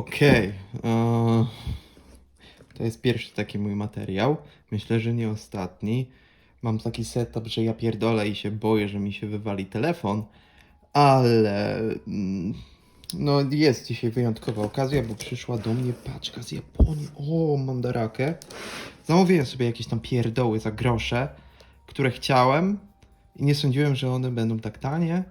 Okej. e, To jest pierwszy taki mój materiał. Myślę, że nie ostatni. Mam taki setup, że ja pierdolę i się boję, że mi się wywali telefon, ale mm, no jest dzisiaj wyjątkowa okazja, bo przyszła do mnie paczka z Japonii. O, mandarakę. Zamówiłem sobie jakieś tam pierdoły za grosze, które chciałem i nie sądziłem, że one będą tak tanie.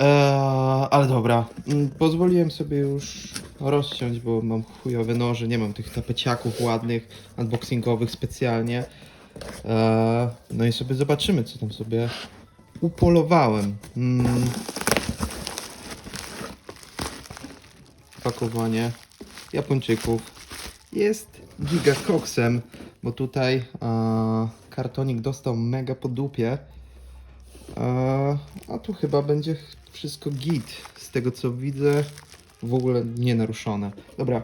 Eee, ale dobra, mm, pozwoliłem sobie już rozciąć, bo mam chujowe noże, nie mam tych tapeciaków ładnych, unboxingowych specjalnie. Eee, no i sobie zobaczymy, co tam sobie upolowałem. Mm. Pakowanie Japończyków jest gigakoksem, bo tutaj e, kartonik dostał mega po dupie. E, a tu chyba będzie wszystko git. Z tego co widzę, w ogóle nie naruszone. Dobra.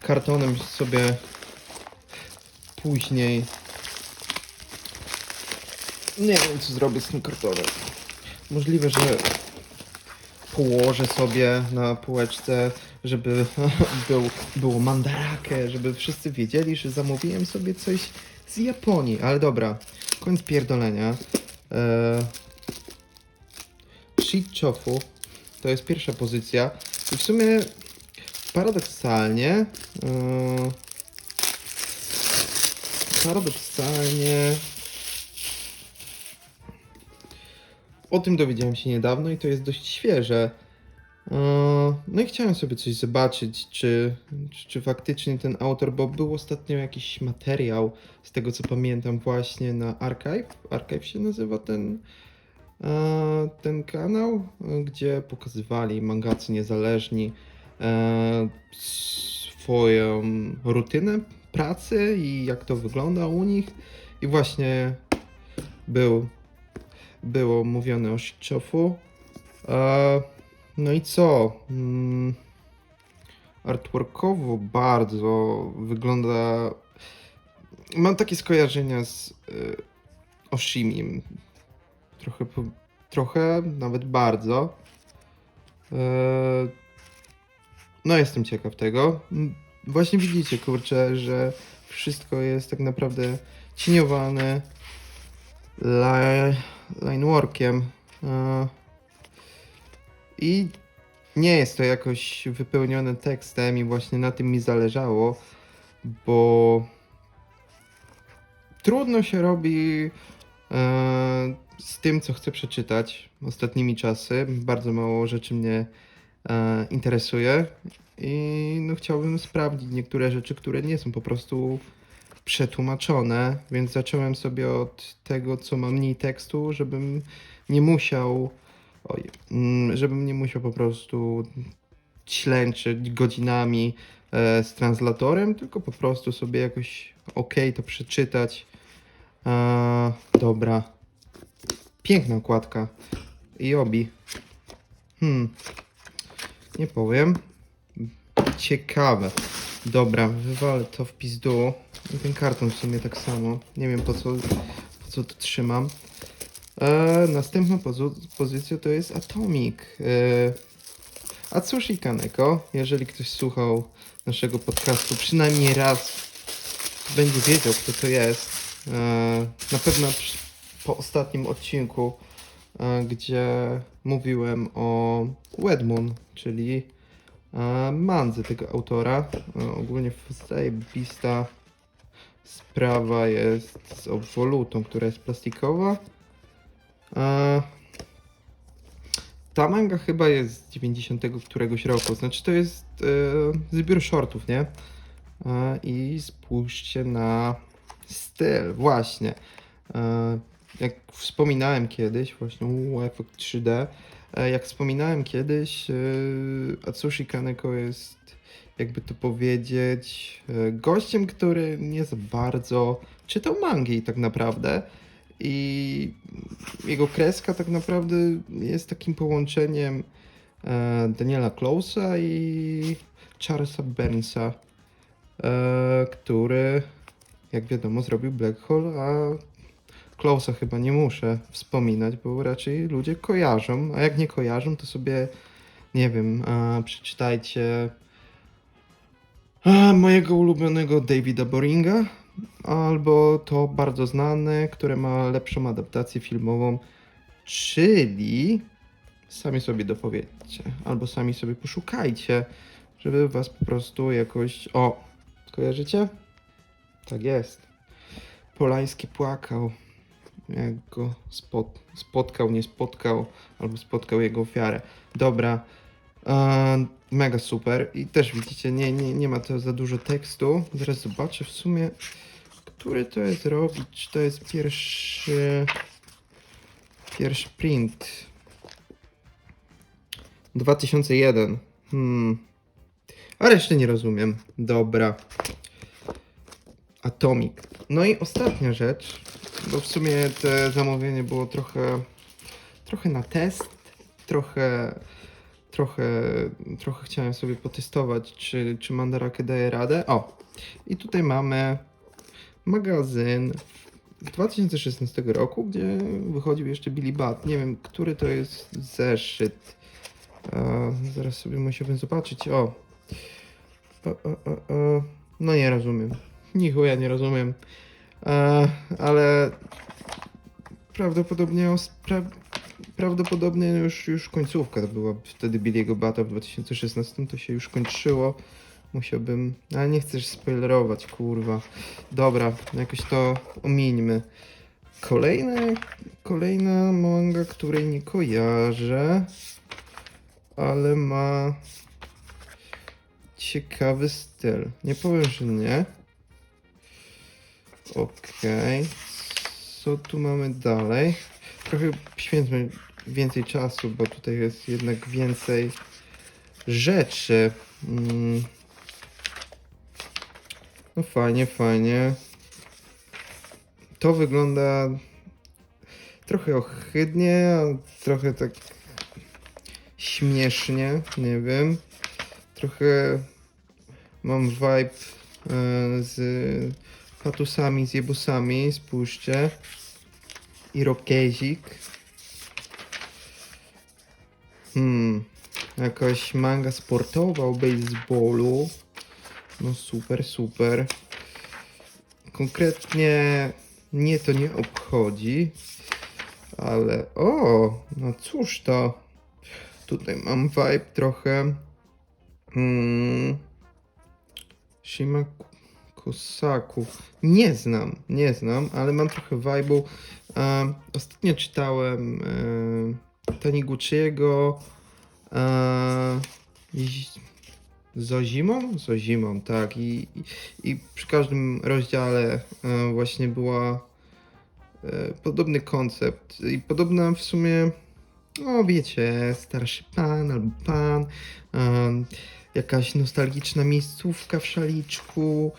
Kartonem sobie później. Nie wiem, co zrobię z tym kartonem. Możliwe, że położę sobie na półeczce, żeby był, było mandarakę, żeby wszyscy wiedzieli, że zamówiłem sobie coś z Japonii. Ale dobra, koniec pierdolenia. Eee, Shit Chofu to jest pierwsza pozycja. I w sumie paradoksalnie. eee, paradoksalnie. O tym dowiedziałem się niedawno i to jest dość świeże. Eee, No i chciałem sobie coś zobaczyć, czy, czy, czy faktycznie ten autor, bo był ostatnio jakiś materiał, z tego co pamiętam, właśnie na Archive. Archive się nazywa ten, ten kanał, e, gdzie pokazywali mangacy niezależni e, swoją rutynę pracy i jak to wygląda u nich. I właśnie był, było mówione o Shichofu. E, no i co? Mm, artworkowo bardzo wygląda. Mam takie skojarzenia z Oshimim. Trochę, trochę, nawet bardzo. E, no, jestem ciekaw tego. Właśnie widzicie, kurczę, że wszystko jest tak naprawdę cieniowane li- lineworkiem. E, I nie jest to jakoś wypełnione tekstem i właśnie na tym mi zależało, bo trudno się robi e, z tym, co chcę przeczytać ostatnimi czasy. Bardzo mało rzeczy mnie e, interesuje i no, chciałbym sprawdzić niektóre rzeczy, które nie są po prostu przetłumaczone, więc zacząłem sobie od tego, co ma mniej tekstu, żebym nie musiał Oj, mm, żebym nie musiał po prostu ślęczyć godzinami e, z translatorem, tylko po prostu sobie jakoś ok to przeczytać. E, dobra. Piękna okładka. I obi. Hmm. Nie powiem. Ciekawe. Dobra, wywalę to w pizdu. I ten karton w sumie tak samo. Nie wiem po co, po co to trzymam. E, następna pozu- pozycja to jest Atomic. E, Atsushi Kaneko. Jeżeli ktoś słuchał naszego podcastu przynajmniej raz, będzie wiedział, kto to jest. E, na pewno po ostatnim odcinku, e, gdzie mówiłem o Wedmoon, czyli e, mandze tego autora. E, ogólnie zajebista sprawa jest z obwolutą, która jest plastikowa. Ta manga chyba jest z 90 któregoś roku, znaczy to jest zbiór shortów, nie? I spójrzcie na styl, właśnie. Jak wspominałem kiedyś, właśnie efekt 3D, e, jak wspominałem kiedyś, e, Atsushi Kaneko jest, jakby to powiedzieć, e, gościem, który nie za bardzo czytał mangi tak naprawdę. I jego kreska tak naprawdę jest takim połączeniem Daniela Klausa i Charlesa Burnsa, który, jak wiadomo, zrobił Black Hole, a Klausa chyba nie muszę wspominać, bo raczej ludzie kojarzą, a jak nie kojarzą, to sobie nie wiem, a, przeczytajcie a, mojego ulubionego Davida Boringa, albo to bardzo znane, które ma lepszą adaptację filmową, czyli sami sobie dopowiedzcie, albo sami sobie poszukajcie, żeby was po prostu jakoś... O, kojarzycie? Tak jest. Polański płakał, jak go spot, spotkał, nie spotkał, albo spotkał jego ofiarę. Dobra, e, mega super. I też widzicie, nie, nie, nie ma to za dużo tekstu. Zaraz zobaczę w sumie, który to jest robić. Czy to jest pierwszy, pierwszy print? 2001. Hmm. A reszty nie rozumiem. Dobra. Atomic. No i ostatnia rzecz, bo w sumie te zamówienie było trochę, trochę na test, trochę, trochę, trochę chciałem sobie potestować, czy, czy Mandarakę daje radę. O, i tutaj mamy magazyn z 2016 roku, gdzie wychodził jeszcze Billy Bat. Nie wiem, który to jest zeszyt. E, zaraz sobie musiałbym zobaczyć. O. O, o, o, o. No nie rozumiem. Ni chuja nie rozumiem. E, ale prawdopodobnie prawdopodobnie już, już końcówka to była wtedy Billy'ego Bata w 2016 to się już kończyło. Musiałbym, ale nie chcesz spoilerować, kurwa. Dobra, jakoś to omińmy. Kolejna, kolejna manga, której nie kojarzę, ale ma ciekawy styl. Nie powiem, że nie. Okej. Co tu mamy dalej? Trochę poświęćmy więcej czasu, bo tutaj jest jednak więcej rzeczy. Mm. No fajnie, fajnie. To wygląda trochę ohydnie, a trochę tak śmiesznie, nie wiem. Trochę mam vibe e, z patusami, z jebusami, spójrzcie. Irokezik. Hmm, jakaś manga sportowa o baseballu. No super, super. Konkretnie mnie to nie obchodzi, ale o, no cóż to. Tutaj mam vibe trochę. Hmm, Shima Kosaku. Nie znam, nie znam, ale mam trochę vibe'u. Ostatnio czytałem e, Taniguchiego i- Zozimą? Zozimą, tak. I, i, I przy każdym rozdziale właśnie była podobny koncept i podobna w sumie, no wiecie, starszy pan albo pan, e, jakaś nostalgiczna miejscówka w szaliczku,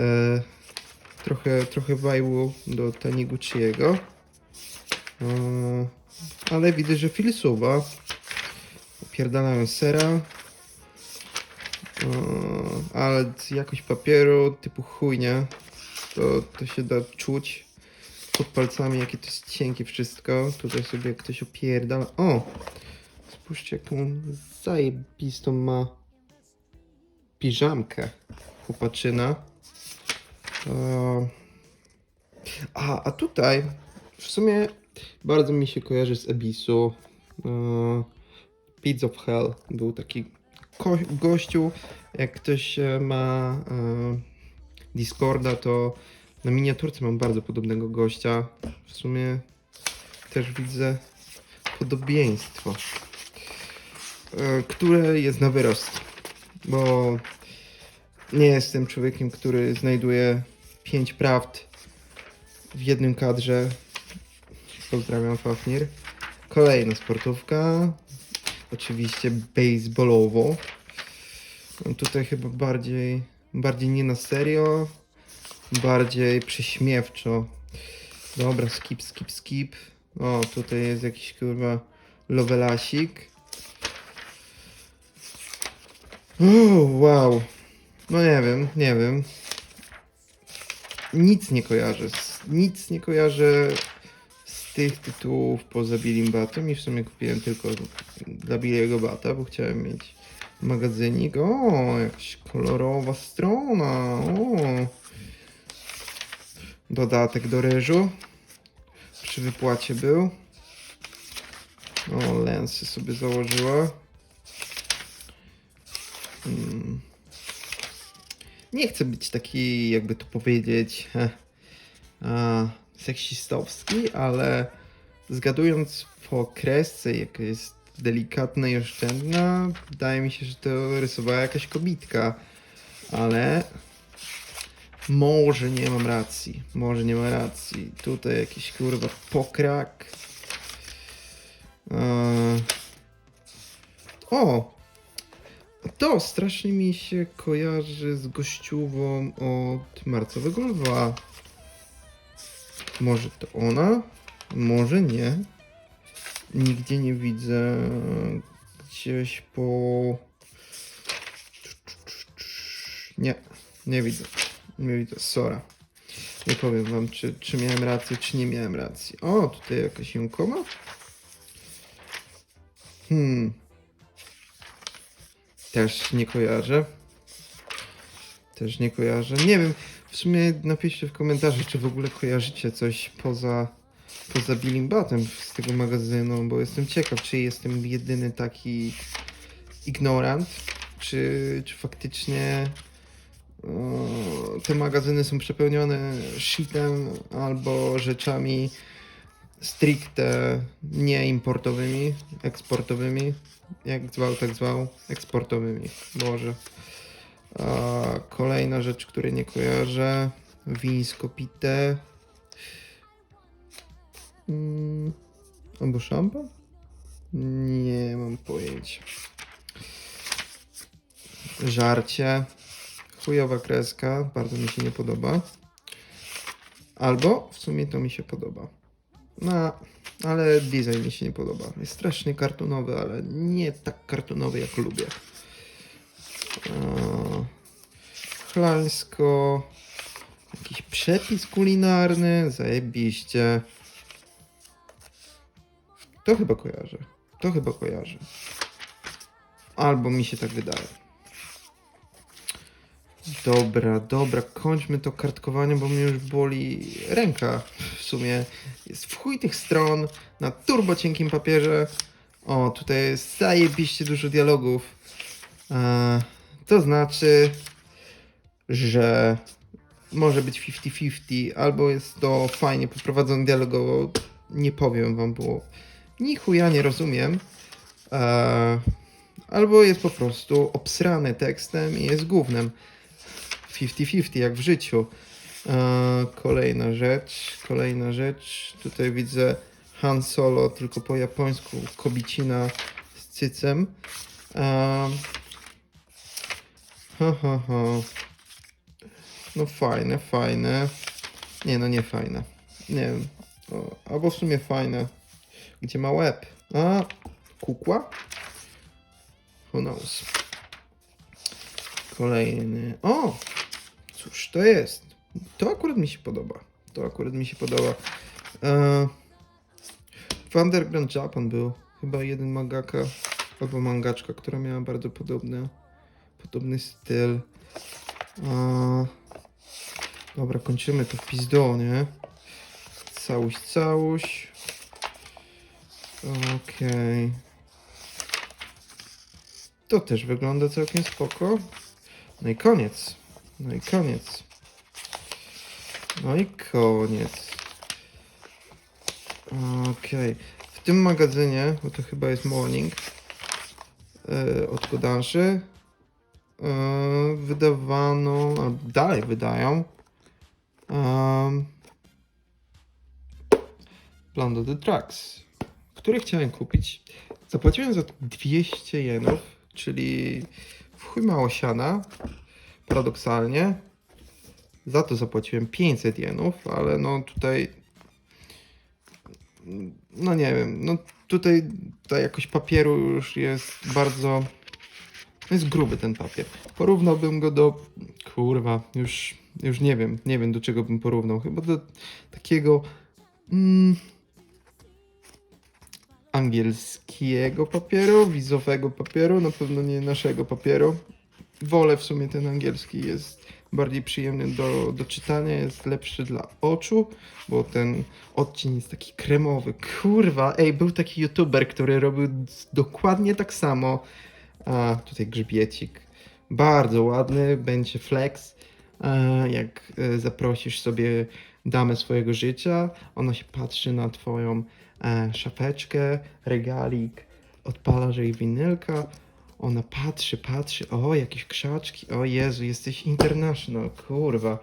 e, trochę, trochę do Taniguchiego, e, ale widzę, że Filsuba opierdalają sera, o, ale jakość papieru typu chujnia, to, to się da czuć pod palcami, jakie to jest cienkie wszystko. Tutaj sobie ktoś opierdala. O! Spójrzcie, jaką zajebistą ma piżamkę chłopaczyna. E, A, a tutaj w sumie bardzo mi się kojarzy z Abissu. E, Pits of Hell był taki gościu. Jak ktoś e, ma e, Discorda, to na miniaturce mam bardzo podobnego gościa. W sumie też widzę podobieństwo, e, które jest na wyrost, bo nie jestem człowiekiem, który znajduje pięć prawd w jednym kadrze. Pozdrawiam Fafnir. Kolejna sportówka. Oczywiście baseballowo. No Tutaj chyba bardziej, bardziej nie na serio, bardziej prześmiewczo. Dobra, skip, skip, skip. O, tutaj jest jakiś kurwa lovelasik. O, wow. No nie wiem, nie wiem. Nic nie kojarzę. Nic nie kojarzę z tych tytułów poza Billim Batem i w sumie kupiłem tylko dla Billiego Bata, bo chciałem mieć magazynik. O, jakaś kolorowa strona. O. Dodatek do ryżu. Przy wypłacie był. O, lensy sobie założyła. Mm. Nie chcę być taki, jakby to powiedzieć, heh, a, seksistowski, ale zgadując po kresce, jaka jest delikatna i oszczędna, wydaje mi się, że to rysowała jakaś kobitka, ale może nie mam racji, może nie mam racji. Tutaj jakiś kurwa pokrak. Eee. O! To strasznie mi się kojarzy z gościówą od Marcowego Lwa. Może to ona? Może nie. Nigdzie nie widzę gdzieś po... Nie, nie widzę. Nie widzę, sora. Nie powiem wam, czy, czy miałem rację, czy nie miałem racji. O, tutaj jakaś Junkoma? Hmm. Też nie kojarzę. Też nie kojarzę. Nie wiem, w sumie napiszcie w komentarzu, czy w ogóle kojarzycie coś poza, poza Billing Batem z tego magazynu, bo jestem ciekaw, czy jestem jedyny taki ignorant, czy, czy faktycznie o, te magazyny są przepełnione shitem albo rzeczami stricte nieimportowymi, eksportowymi, jak zwał, tak zwał, eksportowymi, może. A, kolejna rzecz, której nie kojarzę, wińsko pite. Mm, albo szampan? Nie mam pojęcia. Żarcie. Chujowa kreska, bardzo mi się nie podoba. Albo w sumie to mi się podoba. No, ale design mi się nie podoba. Jest strasznie kartonowy, ale nie tak kartonowy jak lubię. Chlańsko. Jakiś przepis kulinarny. Zajebiście. To chyba kojarzę. To chyba kojarzę. Albo mi się tak wydaje. Dobra, dobra, kończmy to kartkowanie, bo mnie już boli ręka. W sumie jest w chuj tych stron na turbo cienkim papierze. O, tutaj jest zajebiście dużo dialogów. Eee, to znaczy, że może być 50-50, albo jest to fajnie poprowadzone dialogowo. Nie powiem wam, bo ni chuja nie rozumiem. Eee, albo jest po prostu obsrany tekstem i jest głównym. 50-50 jak w życiu. E, kolejna rzecz, kolejna rzecz. Tutaj widzę Han Solo, tylko po japońsku, kobicina z cycem. E, ha, ha, ha. No fajne, fajne. Nie, no nie fajne. Nie wiem. O, albo w sumie fajne. Gdzie ma łeb? A, kukła? Who knows? Kolejny. O! Cóż to jest? To akurat mi się podoba. To akurat mi się podoba. W Underground Japan był chyba jeden mangaka albo mangaczka, która miała bardzo podobny, podobny styl. Eee, dobra, kończymy to w pizdo, nie? Całość, całość. Okej. To też wygląda całkiem spoko. No i koniec. No i koniec. No i koniec. Okej. W tym magazynie, bo to chyba jest Morning e, od Kodaszy, e, wydawano, albo dalej wydają um, Plan do the Tracks, który chciałem kupić. Zapłaciłem za to 200 jenów, czyli w chuj mało siana, paradoksalnie. Za to zapłaciłem 500 jenów, ale no tutaj. No nie wiem, no tutaj ta jakość papieru już jest bardzo. Jest gruby ten papier. Porównałbym go do. Kurwa, już, już nie wiem, nie wiem do czego bym porównał. Chyba do takiego. Mm, angielskiego papieru, wizowego papieru, na pewno nie naszego papieru. Wolę w sumie ten angielski, jest bardziej przyjemny do, do czytania, jest lepszy dla oczu, bo ten odcień jest taki kremowy. Kurwa, ej, był taki youtuber, który robił dokładnie tak samo. A, tutaj grzbiecik. Bardzo ładny, będzie flex. E, jak e, zaprosisz sobie damę swojego życia, ona się patrzy na twoją e, szafeczkę, regalik, odpalasz jej winylka, ona patrzy, patrzy, o, jakieś krzaczki, o Jezu, jesteś international, kurwa,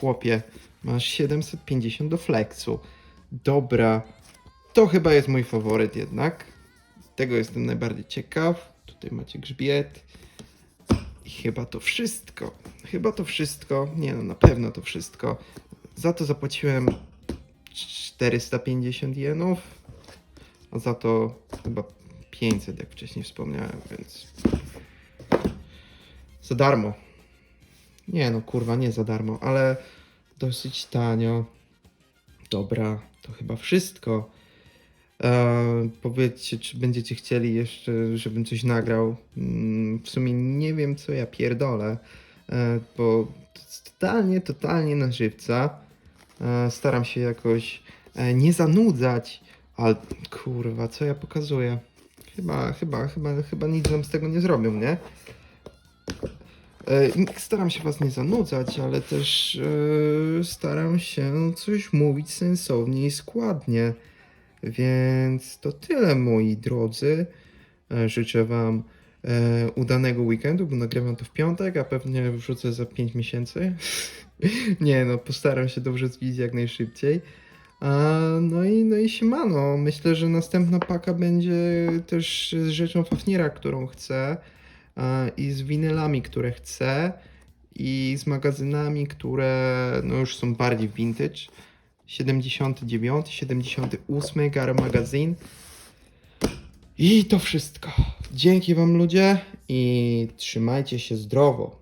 chłopie, masz 750 do flexu. Dobra, to chyba jest mój faworyt jednak. Tego jestem najbardziej ciekaw. Tutaj macie grzbiet. I chyba to wszystko. Chyba to wszystko. Nie no, na pewno to wszystko. Za to zapłaciłem 450 jenów. A za to chyba 500, jak wcześniej wspomniałem, więc. Za darmo. Nie no, kurwa, nie za darmo, ale dosyć tanio. Dobra, to chyba wszystko. E, powiedzcie, czy będziecie chcieli jeszcze, żebym coś nagrał. Mm, w sumie nie wiem, co ja pierdolę, e, bo totalnie, totalnie na żywca. E, staram się jakoś e, nie zanudzać, ale kurwa, co ja pokazuję? Chyba, chyba, chyba, chyba nic nam z tego nie zrobią, nie? E, Staram się was nie zanudzać, ale też e, staram się coś mówić sensownie i składnie. Więc to tyle, moi drodzy. E, Życzę Wam udanego weekendu, bo nagrywam to w piątek, a pewnie wrzucę za 5 miesięcy. Nie no, postaram się dobrze zbić jak najszybciej. No i no i siemano. Myślę, że następna paka będzie też z rzeczą Fafnira, którą chcę. I z winylami, które chcę. I z magazynami, które no już są bardziej vintage. 79, 78 Gara Magazine. I to wszystko. Dzięki Wam ludzie i trzymajcie się zdrowo.